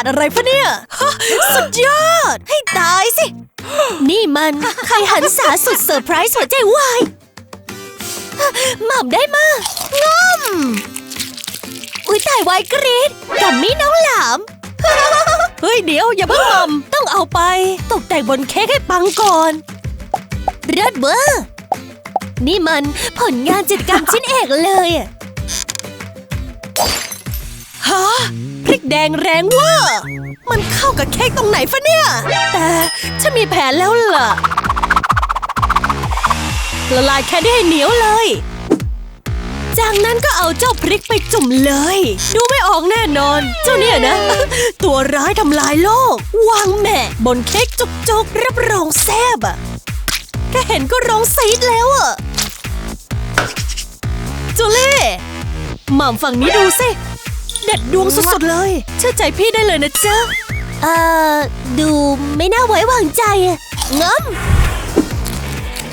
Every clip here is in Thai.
ดอะไรฟะเนี่ยฮะสุดยอด ให้ตายสิ นี่มันใครหันษาสุดเซอร์ไพรส์หัวใจวายหม่ำได้มากงอมอุ้ยตายวายกรีดกัมมี่น้องหลาม เฮ้ยเดี๋ยวอย่าเพิ่งหม่ำต้องเอาไป ตกแต่งบนเค้กให้ปังก่อนเลิศเวอร์นี่มันผลงานจิตรกรรมชิ้นเอกเลยฮะ ริกแดงแรงเวอร์มันเข้ากับเค้กตรงไหนฟะเนี่ย แต่ฉันมีแผนแล้วล่ะ ละลายแค่ได้ให้เหนียวเลย จากนั้นก็เอาเจ้าพริกไปจุ่มเลย ดูไม่ออกแน่นอน เจ้าเนี่ยนะ ตัวร้ายทำลายโลก วางแม่บนเค้กจุกๆรับรองแซบอะแค่เห็นก็ร้องซีดแล้วอะจูเล่หม่ำฝั่งนี้ดูสิ เด็ดดวงสุดๆเลย เชื่อใจพี่ได้เลยนะจ๊ะ เอ่อ ดูไม่น่าไว้วางใจอะงั้ม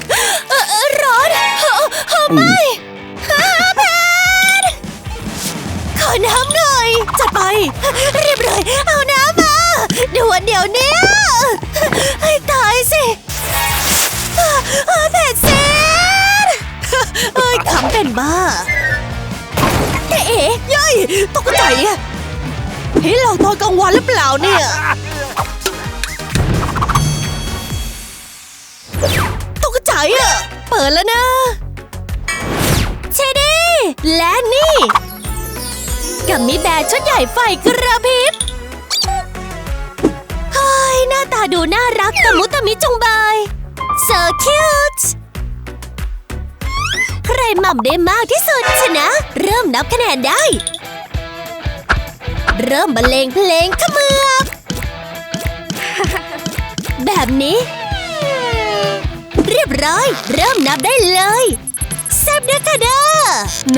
เอ่อเอ่อร้อนเอ่อเอ่อไม่อ่าแพนขอน้ำหน่อยจัดไป เรียบร้อย เอาน้ำมาด่วนเดี๋ยวเนี้ยให้ตายสิอ่าอ่าแผดเซนเอ้ยขำเป็นบ้าแต่เอ๋ยัย ตกใจอะเห็นเราตอนกลางวันหรือเปล่าเนี่ย ตกใจอะเปิดแล้วนะเชดีและนี่ กับมีแบร์ชุดใหญ่ไฟกระพริบเฮ้ยหน้าตาดูน่ารักตะมุตะมิจงบาย so cute ใครหม่ำได้มากที่สุดชนะ เริ่มนับคะแนนได้ เริ่มบรรเลงเพลงขมือบแบบนี้ เรียบร้อย เริ่มนับได้เลยแซบเด้อค่ะเด้อ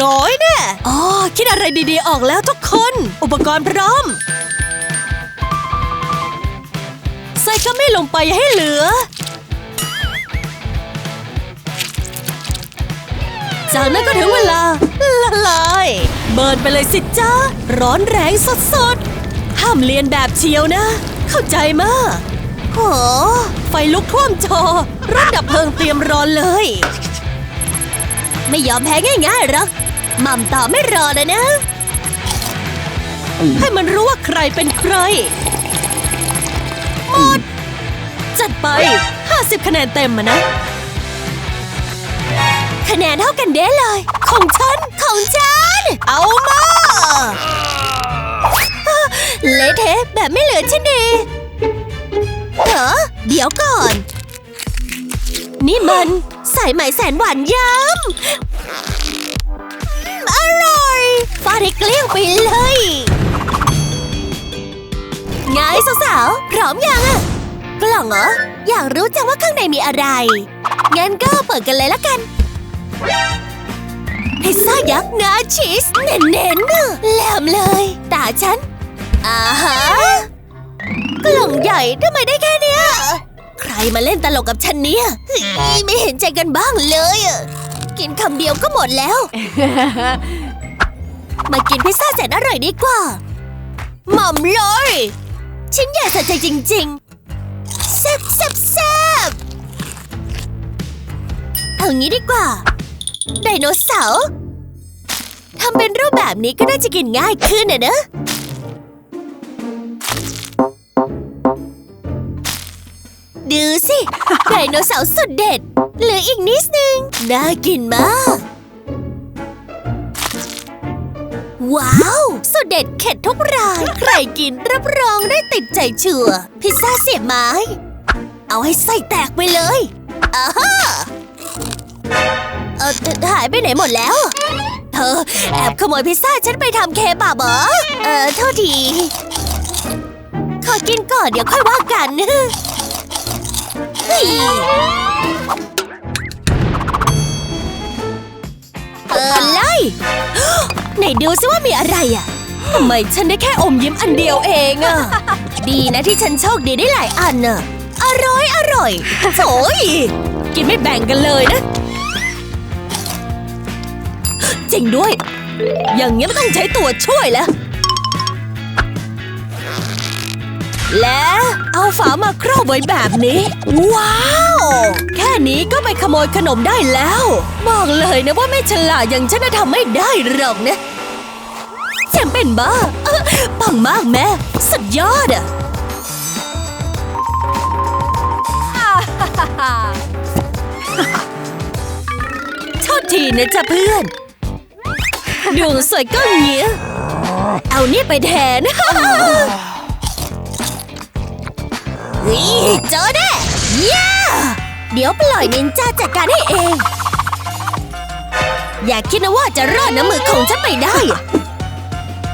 น้อยแน่อ๋อคิดอะไรดีๆออกแล้วทุกคน อุปกรณ์พร้อม ใส่ก็ไม่ลงไปอย่าให้เหลือ จากนั้นก็ถึงเวลาละลายเบิร์นไปเลยสิจ้าร้อนแรงสดๆห้ามเลียนแบบเชียวนะ เข้าใจมากโหไฟลุกท่วมจอรถดับเพลิงเตรียมร้อนเลย ไม่ยอมแพ้ง่ายๆหรอกม่ำต่อไม่รอเลยนะ ให้มันรู้ว่าใครเป็นใครหมดจัดไป 50 คะแนนเต็มอะนะ คะแนนเท่ากันเด้เลย ของฉัน ของฉัน เอามาเละเทะแบบไม่เหลือชิ้นดีเออเดี๋ยวก่อน นี่มันสายไหมแสนหวานย้ำอร่อยฟาดให้เกลี้ยงไปเลยไงสาวๆพร้อมยังอะกล่องเหรอ อยากรู้จังว่าข้างในมีอะไร งั้นก็เปิดกันเลยละกัน พิซซ่ายักษ์งาชีสเน้นๆเน่ะแหลมเลย ตาฉันอ่าฮะกล่องใหญ่ทำไมได้แค่เนี้ย ใครมาเล่นตลกกับฉันเนี่ยเฮ้ยไม่เห็นใจกันบ้างเลยอะกินคำเดียวก็หมดแล้ว มากินพิซซ่าแสนอร่อยดีกว่า หม่อมเลย ชิ้นใหญ่สะใจจริงๆแซ่บแซ่บแซ่บเอางี้ดีกว่า ไดโนเสาร์ทำเป็นรูปแบบนี้ก็น่าจะกินง่ายขึ้นนะเนอะดูสิ ไดโนเสาร์สุดเด็ด เหลืออีกนิดนึง น่ากินมาก ว้าว สุดเด็ดเข็ดทุกราย ใครกินรับรองได้ติดใจชัวพิซซ่าเสียบไม้ เอาให้ไส้แตกไปเลยอ่า เออหายไปไหนหมดแล้ว เธอแอบขโมยพิซซ่าฉันไปทำเคบับเหรอ เออโทษที ขอกินก่อนเดี๋ยวค่อยว่ากันเฮ้ยเปิดเลยไหนดูซิว่ามีอะไรอะทำไมฉันได้แค่อมยิ้มอันเดียวเองอะ ดีนะที่ฉันโชคดีได้หลายอันอะ อร่อยอร่อยโถยกินไม่แบ่งกันเลยนะ จริงด้วย อย่างเงี้ยไม่ต้องใช้ตัวช่วยแล้ว และเอาฝามาครอบไว้แบบนี้ ว้าว แค่นี้ก็ไปขโมยขนมได้แล้ว บอกเลยนะว่าไม่ฉลาดอย่างฉันทำไม่ได้หรอกนะฉันเป็นบ้าปังมากแม่สุดยอดอะโทษทีนะจ๊ะเพื่อน ดวงสวยก็เงี้ยเอานี่ไปแทนเฮ้ยเจอแน่เย้เดี๋ยวปล่อยนินจาจัดการให้เอง อย่าคิดนะว่าจะรอดน้ำมือของฉันไปได้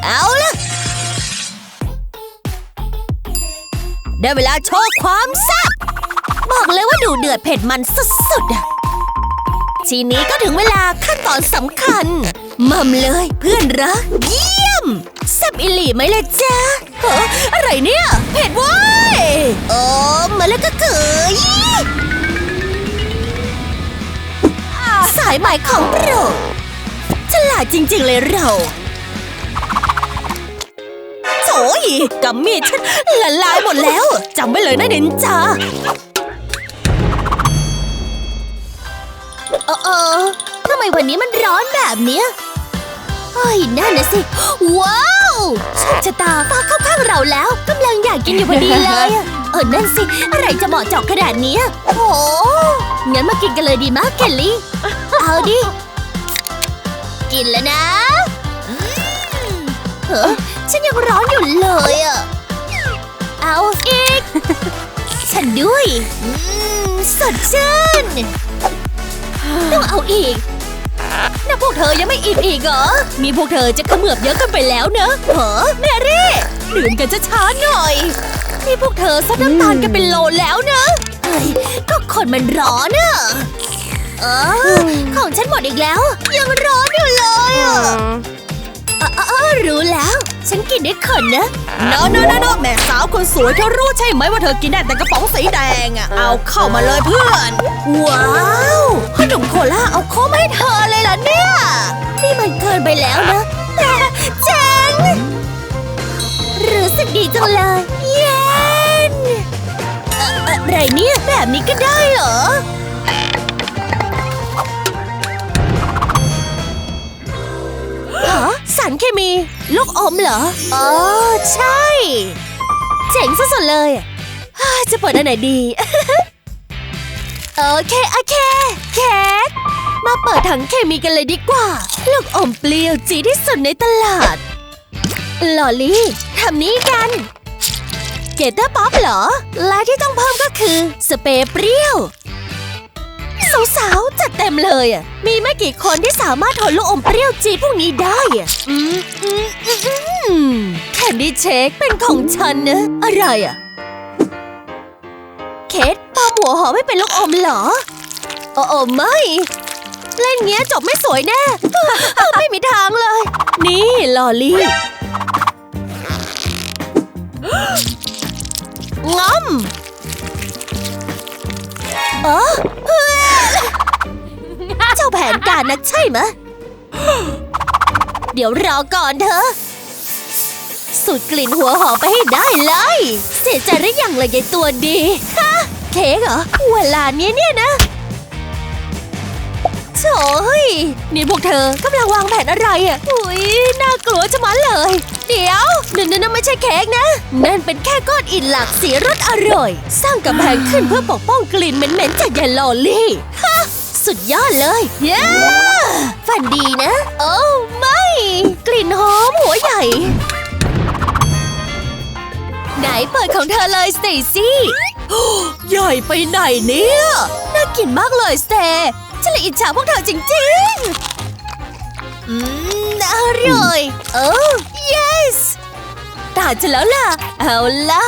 เอาละได้เวลาโชว์ความแซ่บบอกเลยว่าดูเดือดเผ็ดมันสุดๆทีนี้ก็ถึงเวลาขั้นตอนสำคัญ มัมเลยเพื่อนรัก เยี่ยมแซ่บอิหลีไหมล่ะจ๊ะเฮ้ออะไรเนี่ย เผ็ดเว้ยโอ้มาแล้วก็เกยสายหมของโปรดฉลาดจริง ๆ เลยเราโถยกำมีดฉันละลายหมดแล้วจำไว้เลยนะนินจาเออเออทำไมวันนี้มันร้อนแบบเนี้ย เฮ้ยนั่นนะสิ ว้าวโชคชะตาฟ้าเข้าข้างเราแล้วกำลังอยากกินอยู่พอดีเลยอะเออนั่นสิ อะไรจะเหมาะเจาะขนาดเนี้ยโอ้งั้นมากินกันเลยดีมากเคลลี่ เอาดิ กินแล้วนะอืมเฮ้อฉันยังร้อนอยู่เลยอะเอาอีก ฉันด้วย อืม สดชื่น ต้องเอาอีก น่าพวกเธอยังไม่อิ่มอีกเหรอ มีพวกเธอจะเขมือบเยอะเกันไปแล้วเนอะเหรอแมรี่ดื่มกันจะช้าๆหน่อย นี่พวกเธอซัดน้ำตาลกันเป็นโลแล้วนะเฮ้ยก็คนมันร้อนอะเออของฉันหมดอีกแล้ว ยังร้อนอยู่เลยอะเออเออเออรู้แล้ว ฉันกินได้คนนะโนโนโนโนแม่สาวคนสวยเธอรู้ใช่ไหมว่าเธอกินได้แต่กระป๋องสีแดงอะเอาเข้ามาเลยเพื่อน ว้าวขนมโคล่าเอาเข้ามาให้เธอเลยล่ะเนี่ย นี่มันเกินไปแล้วนะ แต่เจ๋งรู้สึกดีจังเลย เย็นเอ่ออะไรเนี่ยแบบนี้ก็ได้เหรอฮะสารเคมี ลูกอมเหรออ๋อใช่ เจ๋งสุดๆเลยจะเปิดอันไหนดี โอเค โอเคแคทมาเปิดถังเคมีกันเลยดีกว่า ลูกอมเปรี้ยวจีดที่สุดในตลาด ลอลี่ทำนี้กัน เกตเตอร์ป๊อปเหรอ และที่ต้องเพิ่มก็คือ สเปรย์เปรี้ยว สาวๆ จัดเต็มเลยอะ มีไม่กี่คนที่สามารถทนลูกอมเปรี้ยวจีพวกนี้ได้อะอืมอืมอืมอืมแคนดี้เชคเป็นของฉันนะอะไรอะ เคสปาหัวหอมไม่เป็นลูกอมเหรอ โอ้โอไม่ เล่นเงี้ยจบไม่สวยแน่ ไม่มีทางเลย นี่ลอลี่งอมเออเพื่อาแผนการนะใช่ไหมะเดี๋ยวรอก่อนเธอะสูดกลิ่นหัวหอมไปให้ได้เลย เสียใจหรือยังเลยยายตัวดี ฮะ เค้กเหรอ เวลาเนี้ยเนี่ยนะโถ่เฮ้ยนี่พวกเธอกำลังวางแผนอะไรอะ อุ้ยน่ากลัวจะมัดเลย เดี๋ยวนั่นนั่นไม่ใช่เค้กนะ นั่นเป็นแค่ก้อนอิฐหลากสีรสอร่อย สร้างกำแพงขึ้นเพื่อปกป้องกลิ่นเหม็นๆจากยายลอลี่ ฮะ สุดยอดเลยเย้ฝันดีนะ โอ้ไม่ กลิ่นหอมหัวใหญ่ ไหนเปิดของเธอเลยสเตซี่ใหญ่ไปไหนเนี่ย น่ากินมากเลยสเตย์ฉันเลยอิจฉาพวกเธอจริงๆ อืม อร่อยโอ้ yes ตาฉันแล้วล่ะ เอาละ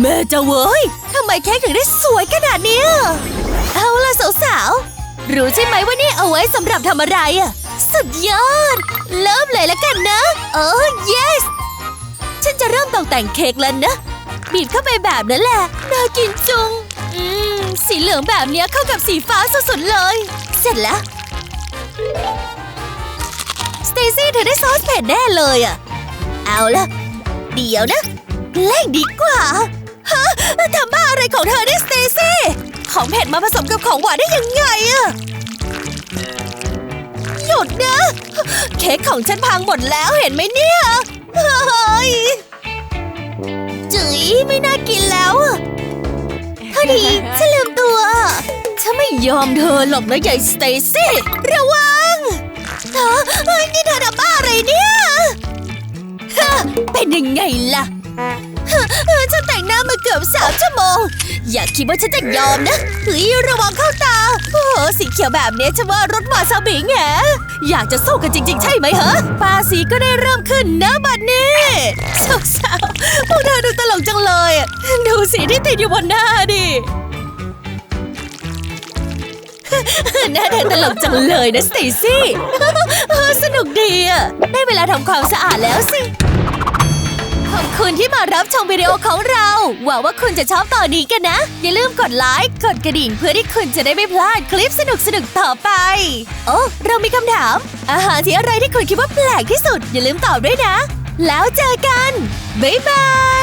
แม่จะเว้ยทำไมเค้กถึงได้สวยขนาด รู้ใช่ไหมว่านี่เอาไว้สำหรับทำอะไรอะสุดยอด เริ่มเลยแล้วกันนะ โอ้ yes ฉันจะเริ่มตกแต่งเค้กแล้วนะ บีบเข้าไปแบบนั้นแหละ น่ากินจุง อืม สีเหลืองแบบเนี้ยเข้ากับสีฟ้าสุดๆเลย เสร็จแล้ว สเตซี่เธอได้ซอสเผ็ดแน่เลยอะเอาละเดี๋ยวนะเล่งดีกว่าฮะทำบ้าอะไรของเธอเนี่ยสเตซี่ ของเผ็ดมาผสมกับของหวานได้ยังไงอะ หยุดนะเค้กของฉันพังหมดแล้วเห็นไหมเนี่ยเฮ้ยจุ๋ยไม่น่ากินแล้วเท่าดีฉันลืมตัว ฉันไม่ยอมเธอหรอกนะใหญ่สเตซี่ระวังเธอเฮ้ยนี่เธอทำบ้าอะไรเนี่ยเป็นยังไงล่ะฉันแต่งหน้ามาเกือบสามชั่วโมง อย่าคิดว่าฉันจะยอมนะเฮ้ยระวังเข้าตา โอ้โหสีเขียวแบบนี้ฉันว่ารถมาซาบิงแหง อยากจะสู้กันจริง ๆ ใช่ไหมเหรอปาสีก็ได้เริ่มขึ้นนะบัดนี้สาวๆพวกเธอดูตลกจังเลย ดูสีที่ติดอยู่บนหน้าดิหน้าเธอตลกจังเลยนะสเตซี่สนุกดีอะได้เวลาทำความสะอาดแล้วสิ อบคุณที่มารับชมวิดีโอของเราหวังว่าคุณจะชอบตอนนี้กันนะ อย่าลืมกดไลค์ กดกระดิ่งเพื่อที่คุณจะได้ไม่พลาดคลิปสนุกๆต่อไป โอ้เรามีคำถาม อาหารที่อะไรที่คุณคิดว่าแปลกที่สุด อย่าลืมตอบด้วยนะ แล้วเจอกัน บ๊ายบาย